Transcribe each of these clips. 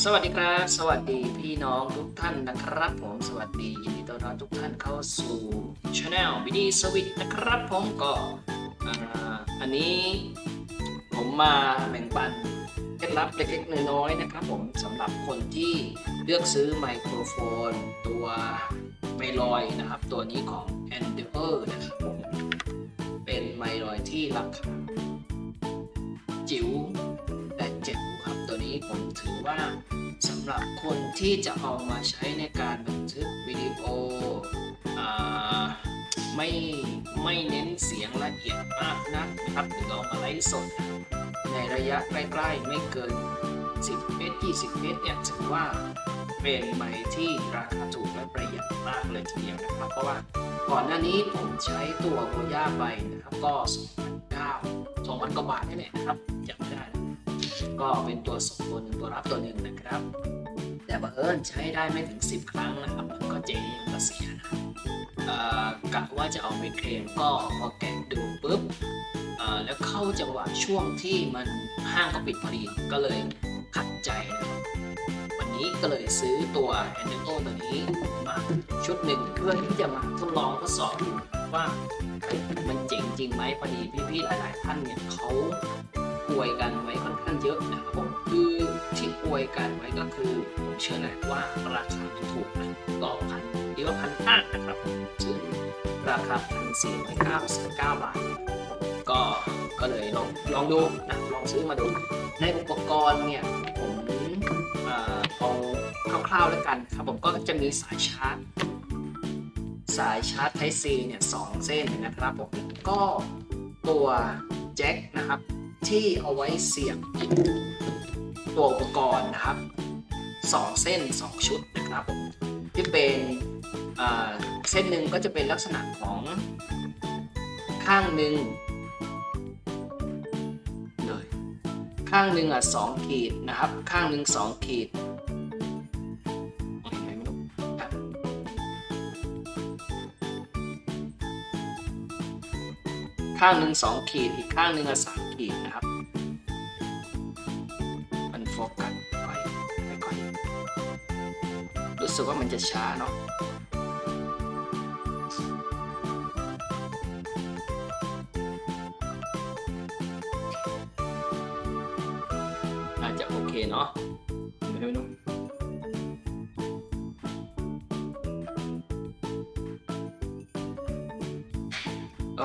สวัสดีครับ สวัสดีพี่น้องทุกท่านนะครับ ผมสวัสดียินดีต้อนรับทุกท่านเข้าสู่ช anel วิดีสวิตนะครับผมก็ออันนี้ผมมาแบ่งปันเคล็ดลับเล็กๆน้อยๆนะครับผมสำหรับคนที่เลือกซื้อไมโครโฟน ตัวไมลอยนะครับ ตัวนี้ของ Endeavor นะครับผมเป็นไมลอยที่ราคาจิ๋ว ผมถือว่าสำหรับคนที่จะเอามาใช้ในการบันทึกวิดีโอไม่ไม่เน้นเสียงละเอียดมากนักนะครับหรือเอามาไลฟ์สด ในระยะใกล้ๆ ไม่เกิน 10 เมตร 20 เมตรเนี่ยถือว่าเป็นไมค์ที่ราคาถูกและประหยัดมากเลยทีเดียวนะครับ เพราะว่าก่อนหน้านี้ผมใช้ตัวโกย่าไปนะครับก็2,900 2,000กว่าบาทนี่แหละนะครับจ ก็เป็นตัวส่งตัวหนึ่งตัวรับตัวหนึ่งนะครับ แต่บังเอิญใช้ได้ไม่ถึง 10 ครั้งนะครับมันก็เจ๊งก็เสียนะกะว่าจะเอาไปเคลมก็พอแกะดูปุ๊บแล้วเข้าจังหวะช่วงที่มันห้างก็ปิดพอดีก็เลยขัดใจนะครับวันนี้ก็เลยซื้อตัว a n d e r o ตัวนี้มาชุดหนึ่งเพื่อที่จะมาทดลองทดสอบว่ามันเจ๋งจริงไหมพอดีพี่ๆหลาย ๆ ท่านเนี่ยเขา อวยกันไว้ค่อนข้างเยอะนะครับผมคือที่อวยกันไว้ก็คือผมเชื่อแหละว่าราคาถูกนะต่อพันหรือว่าพันห้านะครับซึ่งราคาพันสี่ร้อยเก้าสิบเก้าบาทก็ก็เลยลองลองดูนะลองซื้อมาดู ในอุปกรณ์เนี่ยผมเออเอาคร่าวๆแล้วกันครับผมก็จะมีสายชาร์จสายชาร์จ Type C เนี่ยสองเส้นนะครับผมก็ตัวแจ็คนะครับ ที่เอาไว้เสียบตัวอุปกรณ์นะครับสองเส้นสองชุดนะครับที่เป็นเอ่อเส้นหนึ่งก็จะเป็นลักษณะของข้างหนึ่งเลยข้างหนึ่งอะสองขีดนะครับ ข้างหนึ่งสองขีด ข้างหนึ่งสองขีด อีกข้างหนึ่งสามขีดนะครับ มันโฟกัสค่อยค่อยๆรู้สึกว่ามันจะช้าเนาะอาจจะโอเคเนาะ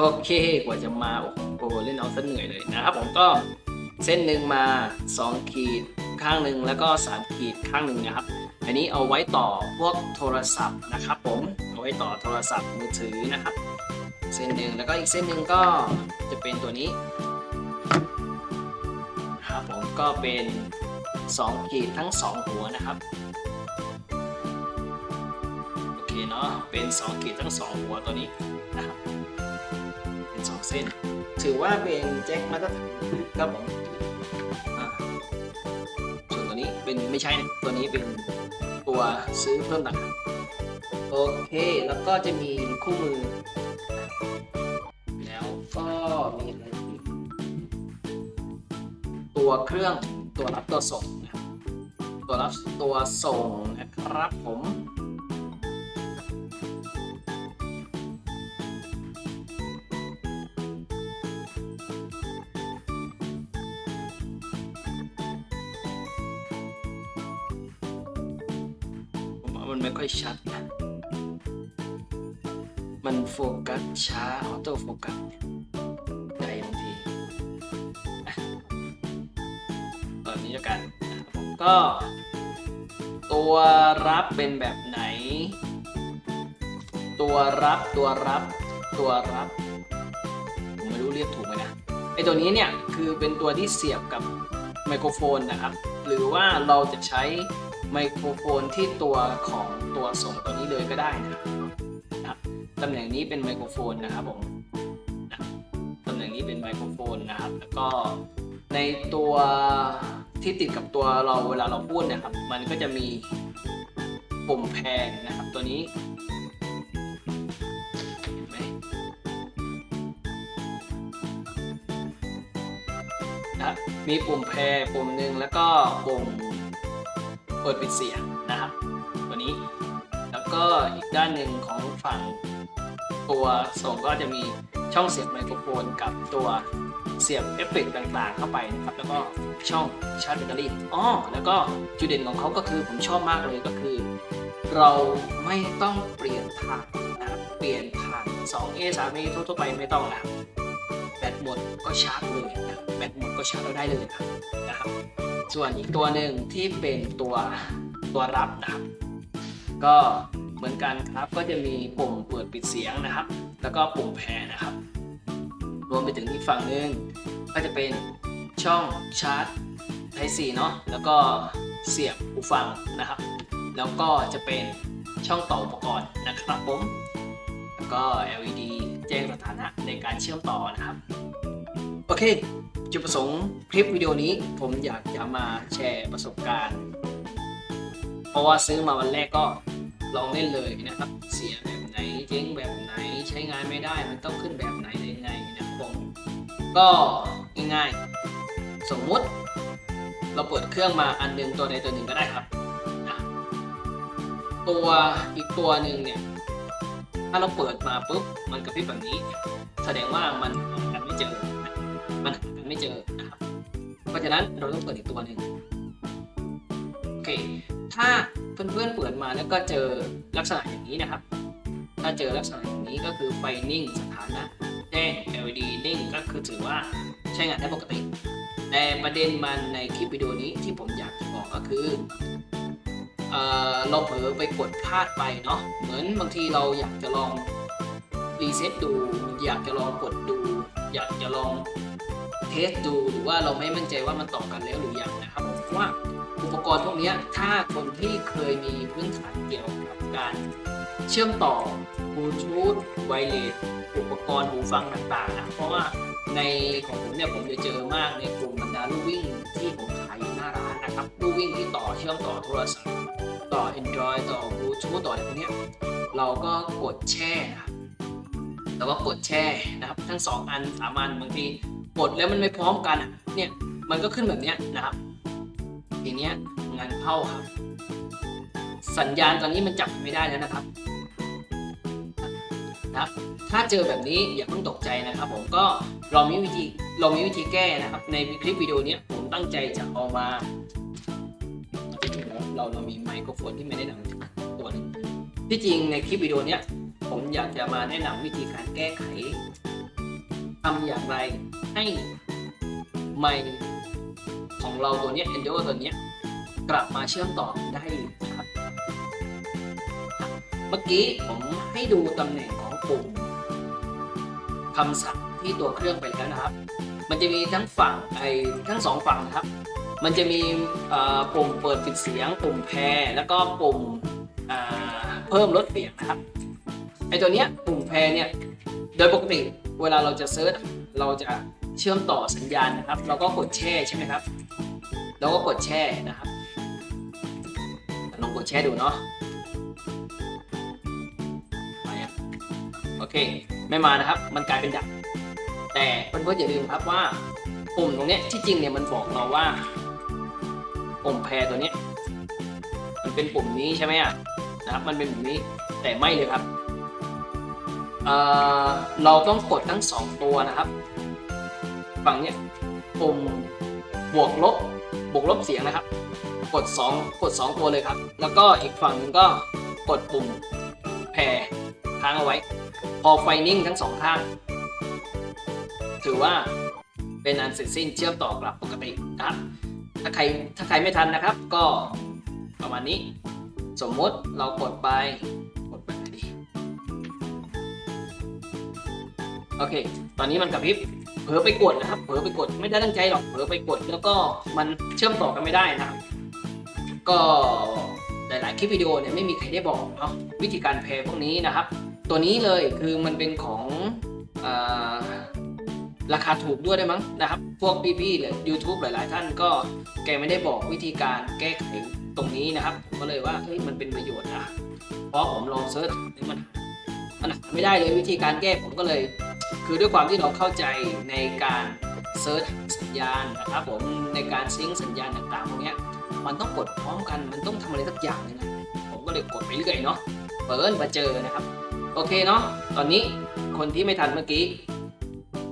โอเคกว่าจะมาโอ้โหเล่นเอาซะเหนื่อยเลยนะครับผมก็เส้นหนึ่งมา 2 ขีดข้างหนึ่งแล้วก็ 3 ขีดข้างหนึ่งนะครับ อันนี้เอาไว้ต่อพวกโทรศัพท์นะครับ ผมเอาไว้ต่อโทรศัพท์มือถือนะครับ เส้นหนึ่งแล้วก็อีกเส้นหนึ่งก็จะเป็นตัวนี้ครับผมก็เป็น 2 ขีดทั้ง 2 หัวนะครับโอเคเนาะเป็น 2 ขีดทั้ง 2 หัวตัวนี้นะครับ เป็น ถือว่าเป็นแจ็คมาตรฐานครับผมส่วนตัวนี้เป็นไม่ใช่นะตัวนี้เป็นตัวซื้อเพิ่มต่างหากโอเค แล้วก็จะมีคู่มือ แล้วก็มีอะไรอีกตัวเครื่องตัวรับตัวส่งนะครับตัวรับตัวส่งนะครับผม มันไม่ค่อยชัดนะ มันโฟกัสช้าออโต้โฟกัสใจบางทีแบบนี้แล้วกันผมก็ ตัวรับเป็นแบบไหน ตัวรับตัวรับ ตัวรับผมไม่รู้เรียกถูกไหมนะไอตัวนี้เนี่ย คือเป็นตัวที่เสียบกับไมโครโฟนนะครับ หรือว่าเราจะใช้ ไมโครโฟนที่ตัวของตัวส่งตัวนี้เลยก็ได้นะครับตำแหน่งนี้เป็นไมโครโฟนนะครับผมตำแหน่งนี้เป็นไมโครโฟนนะครับ แล้วก็ในตัวที่ติดกับตัวเราเวลาเราพูดเนะครับ มันก็จะมีปุ่มแพงนะครับตัวนี้เห็นไหมนะมีปุ่มแพรปุ่มหนึ่งแล้วก็ปุ่ม เปิดปิดเสียงนะครับ ตัวนี้ แล้วก็อีกด้านหนึ่งของฝั่งตัวส่งก็จะมีช่องเสียบไมโครโฟนกับตัวเสียบเอฟเฟกต์ต่างๆ เข้าไปนะครับ แล้วก็ช่องชาร์จแบตเตอรี่อ๋อแล้วก็จุดเด่นของเขาก็คือผมชอบมากเลยก็คือ เราไม่ต้องเปลี่ยนผ่านนะเปลี่ยนผ่าน 2A 3A ทั่วๆไปไม่ต้องแล้ว หมดก็ชาร์จเลยนะแบตหมดก็ชาร์จเราได้เลยนะครับ ส่วนอีกตัวหนึ่งที่เป็นตัวตัวรับนะครับ ก็เหมือนกันครับก็จะมีปุ่มเปิดปิดเสียงนะครับ แล้วก็ปุ่มแพรนะครับ รวมไปถึงอีกฝั่งหนึ่งก็จะเป็นช่องชาร์จ Type C เนาะแล้วก็เสียบหูฟังนะครับ แล้วก็จะเป็นช่องต่ออุปกรณ์นะครับผมแล้วก็ LED แจ้งสถานะในการเชื่อมต่อนะครับ โอเค จุดประสงค์คลิปวิดีโอนี้ผมอยากจะมาแชร์ประสบการณ์ เพราะว่าซื้อมาวันแรกก็ลองเล่นเลยนะครับ เสียแบบไหนเจ๊งแบบไหนใช้งานไม่ได้มันต้องขึ้นแบบไหนยังไงนะผมก็ง่ายๆ สมมุติ เราเปิดเครื่องมาอันหนึงตัวใดตัวหนึ่งก็ได้ครับนะตัวอีกตัวหนึ่งเนี่ย ถ้าเราเปิดมาปุ๊บมันกระพริบแบบนี้ แสดงว่ามัน เจอนะครับเพราะฉะนั้นเราต้องเปิดอีกตัวหนึ่งโอเค ถ้าเพื่อนๆเปิดมาแล้วก็เจอลักษณะอย่างนี้นะครับ ถ้าเจอลักษณะอย่างนี้ก็คือไฟนิ่งสถานะแจ้ง LED นิ่งก็คือถือว่าใช้งานได้ปกติ แต่ประเด็นมันในคลิปวิดีโอนี้ที่ผมอยากจะบอกก็คือเออเราเผลอไปกดพลาดไปเนาะเหมือนบางทีเราอยากจะลองรีเซ็ตดู อยากจะลองกดดู อยากจะลอง เทสดูหรือว่าเราไม่มั่นใจว่ามันต่อกันแล้วหรือยังนะครับเพราะว่าอุปกรณ์พวกนี้ถ้าคนที่เคยมีพื้นฐานเกี่ยวกับการเชื่อมต่อบลูทูธไวเลสอุปกรณ์หูฟังต่างๆนะเพราะว่าในของผมเนี่ยผมจะเจอมากในกลุ่มบรรดาลูกวิ่งที่ผมขายอยู่หน้าร้านนะครับลูกวิ่งที่ต่อเชื่อมต่อโทรศัพท์ต่อ Android ต่อบลูทูธต่ออะไรพวกนี้เราก็กดแช่นะครับแต่ว่ากดแช่นะครับทั้งสองอันสามอันบางที กดแล้วมันไม่พร้อมกันเนี่ยมันก็ขึ้นแบบเนี้ยนะครับทีเนี้ยงานเข้าครับ สัญญาณตอนนี้มันจับไม่ได้แล้วนะครับนะถ้าเจอแบบนี้อย่าเพิ่งตกใจนะครับ ผมก็เรามีวิธีเรามีวิธีแก้นะครับ ในคลิปวิดีโอนี้ผมตั้งใจจะเอามา เราเรามีไมโครโฟนที่ไม่ได้นำตัวนึงที่จริงในคลิปวิดีโอนี้ผมอยากจะมาแนะนำวิธีการแก้ไขทำอย่างไร ให้ไมค์ของเราตัวเนี้ย Endo ตัวเนี้ยกลับมาเชื่อมต่อได้นะครับ เมื่อกี้ผมให้ดูตำแหน่งของปุ่มคำสั่งที่ตัวเครื่องไปแล้วนะครับ มันจะมีทั้งฝั่งไอ้ทั้งสองฝั่งนะครับ มันจะมีปุ่มเปิดปิดเสียง ปุ่มแพรแล้วก็ปุ่มเพิ่มลดเสียงนะครับไอ้ตัวเนี้ยปุ่มแพรเนี่ยโดยปกติเวลาเราจะเซิร์ชเราจะ เชื่อมต่อสัญญาณนะครับ เราก็กดแช่ใช่ไหมครับเราก็กดแช่นะครับลองกดแช่ดูเนาะโอเค ไม่มานะครับ มันกลายเป็นดับแต่เพื่อนๆอย่าลืมครับว่าปุ่มตรงนี้ที่จริงเนี่ยมันบอกเราว่า ปุ่มแพรตัวนี้มันเป็นปุ่มนี้ใช่ไหมอะนะครับ มันเป็นปุ่มนี้แต่ไม่เลยครับเเราต้องกดทั้งสองตัวนะครับ ฝั่งเนี้ยปุ่มบวกลบบวกลบเสียงนะครับ กด 2 กด 2 ตัวเลยครับ แล้วก็อีกฝั่งหนึงก็กดปุ่มแพรค้างเอาไว้ พอไฟนิ่งทั้งสองข้าง ถือว่าเป็นอันเสร็จสิ้นเชื่อมต่อกลับปกตินะครับ ถ้าใครถ้าใครไม่ทันนะครับ ก็ประมาณนี้ สมมติเรากดไปกดไปดีโอเค ตอนนี้มันกระพริบ เผลอไปกดนะครับเผลอไปกดไม่ได้ตั้งใจหรอกเผลอไปกด แล้วก็มันเชื่อมต่อกันไม่ได้นะครับ ก็หลายๆคลิปวิดีโอเนี่ยไม่มีใครได้บอกเนาะวิธีการแพร์พวกนี้นะครับ ตัวนี้เลยคือมันเป็นของอราคาถูกด้วยได้มั้งนะครับ พวกพี่ๆหรือ YouTube หลาย ๆ ท่านก็แกไม่ได้บอกวิธีการแก้ไขตรงนี้นะครับผมก็เลยว่าเฮ้ยมันเป็นประโยชน์นะเพราะผมลองเซิร์ชมันมันหาไม่ได้เลยวิธีการแก้ผมก็เลย คือด้วยความที่เราเข้าใจในการเซิร์ชสัญญาณนะครับผมในการซิงค์สัญญาณต่างๆพวกนี้มันต้องกดพร้อมกันมันต้องทำอะไรสักอย่างหนึงนะผมก็เลยกดไปเรื่อยเนาะเปิดมาเจอนะครับ โอเคเนาะตอนนี้คนที่ไม่ทันเมื่อกี้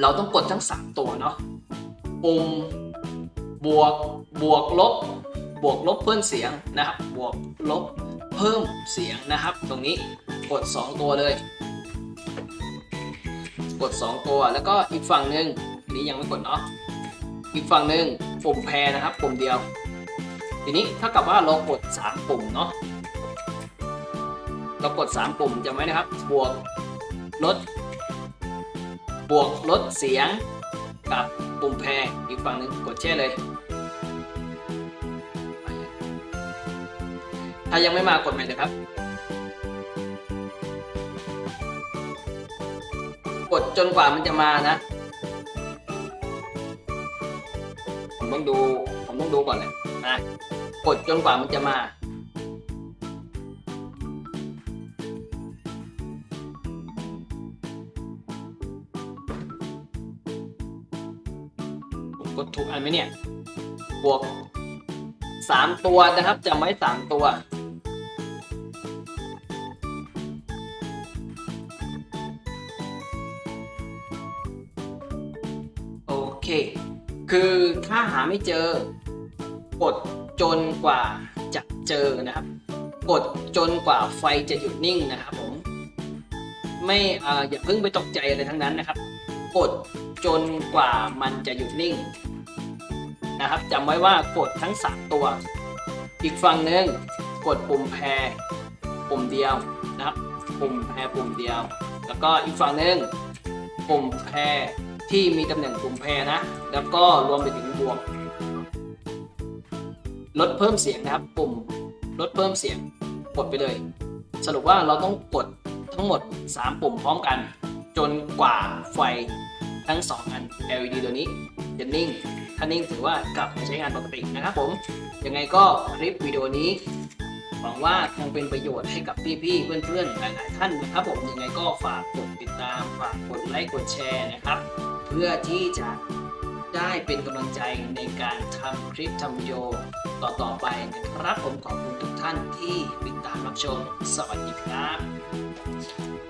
เราต้องกดทั้ง 3 ตัวเนาะปุ่มบวกบวกลบบวกลบเพิ่มเสียงนะครับบวกลบเพิ่มเสียงนะครับ ตรงนี้กด 2 ตัวเลย กด 2 ตัว แล้วก็อีกฝั่งหนึ่งนี้ยังไม่กดเนาะอีกฝั่งหนึ่งปุ่มแพรนะครับ ปุ่มเดียว ทีนี้เท่ากับว่าเรากด 3 ปุ่มเนาะเรากด 3 ปุ่มจำไว้นะครับ บวกลดบวกลดเสียงกับปุ่มแพรอีกฝั่งหนึ่งกดแช่เลย ถ้ายังไม่มากดใหม่เลยครับ ดจนกว่ามันจะมานะ ผมต้องดู ผมต้องดูก่อนเลยนะกดจนกว่ามันจะมาผมกดถูกอันไหมเนี่ย บวกสามตัวนะครับจำไว้สามตัว คคือถ้าหาไม่เจอกดจนกว่าจะเจอนะครับ กดจนกว่าไฟจะหยุดนิ่งนะครับผมไม่เอ่ออย่าเพิ่งไปตกใจอะไรทั้งนั้นนะครับ กดจนกว่ามันจะหยุดนิ่ง นะครับจำไว้ว่ากดทั้ง 3 ตัว อีกฝั่งหนึ่งกดปุ่มแพรปุ่มเดียวนะครับ ปุ่มแพรปุ่มเดียว แล้วก็อีกฝั่งหนึ่งปุ่มแพร ที่มีตำแหน่งปุ่มแพรนะ แล้วก็รวมไปถึงบวก ลดเพิ่มเสียงนะครับ ปุ่มลดเพิ่มเสียงกดไปเลย สรุปว่าเราต้องกดทั้งหมด 3 ปุ่มพร้อมกัน จนกว่าไฟทั้ง 2 อัน LED ตัวนี้จะนิ่ง ถ้านิ่งถือว่ากลับมาใช้งานปกตินะครับผม ยังไงก็คลิปวิดีโอนี้หวังว่าคงเป็นประโยชน์ให้กับพี่ๆ เพื่อนๆ หลายๆท่านนะครับผม ยังไงก็ฝากกดติดตาม ฝากกดไลค์ กดแชร์นะครับ พื่อที่จะได้เป็นกำลังใจในการทำคลิปทำวิดีโอต่อๆไปนะครับผมขอบคุณทุกท่านที่ติดตามรับชม สวัสดีครับ